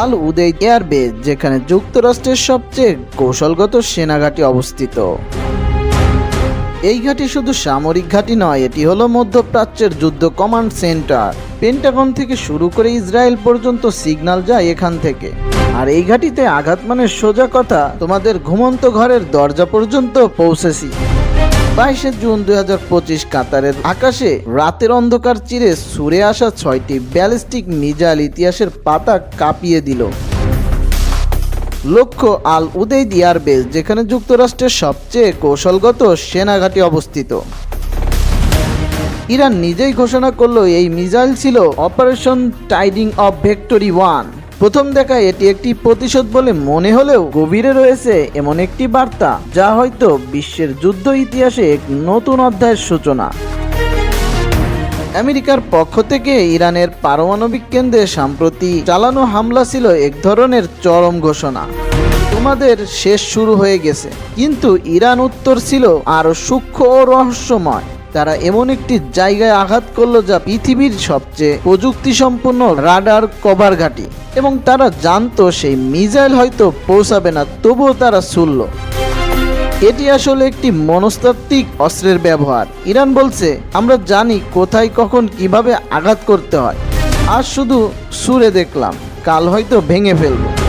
আল উদেই airbase যেখানে যুক্তরাষ্ট্রের সবচেয়ে কৌশলগত সেনাঘাঁটি অবস্থিত। এই ঘাঁটি শুধু সামরিক ঘাঁটি নয়, এটি হলো মধ্যপ্রাচ্যের যুদ্ধ কমান্ড সেন্টার। পেন্টাগন থেকে শুরু করে ইসরায়েল পর্যন্ত সিগন্যাল যায় এখান থেকে। আর এই ঘাঁটিতে আঘাত মানে সোজা কথা, তোমাদের ঘুমন্ত ঘরের দরজা পর্যন্ত পৌঁছেছি। বাইশে জুন দুই হাজার পঁচিশ কাতারের আকাশে রাতের অন্ধকার চিরে সুরে আসা ছয়টি ব্যালিস্টিক মিজাইল ইতিহাসের পাতা কাঁপিয়ে দিল। লক্ষ্য আল উদেই এয়ারবেস যেখানে যুক্তরাষ্ট্রের সবচেয়ে কৌশলগত সেনাঘাটি অবস্থিত। ইরান নিজেই ঘোষণা করল, এই মিজাইল ছিল operation tiding of victory one. প্রথম দেখায় এটি একটি প্রতিশোধ বলে মনে হলেও গভীরে রয়েছে এমন একটি বার্তা, যা হয়তো বিশ্বের যুদ্ধ ইতিহাসে এক নতুন অধ্যায়ের সূচনা। আমেরিকার পক্ষ থেকে ইরানের পারমাণবিক কেন্দ্রে সম্প্রতি চালানো হামলা ছিল এক ধরনের চরম ঘোষণা। তোমাদের শেষ শুরু হয়ে গেছে। কিন্তু ইরান উত্তর ছিল আরও সূক্ষ্ম ও রহস্যময়। তারা এমন একটি জায়গায় আঘাত করল যা পৃথিবীর সবচেয়ে প্রযুক্তি সম্পন্ন রাডার কভার ঘাঁটি। এবং তারা জানতো সেই মিসাইল হয়তো পৌঁছাবে না, তবুও তারা শুনল এটি আসলে একটি মনস্তাত্ত্বিক অস্ত্রের ব্যবহার। ইরান বলছে, আমরা জানি কোথায় কখন কীভাবে আঘাত করতে হয়। আর শুধু সুরে দেখলাম, কাল হয়তো ভেঙে ফেলব।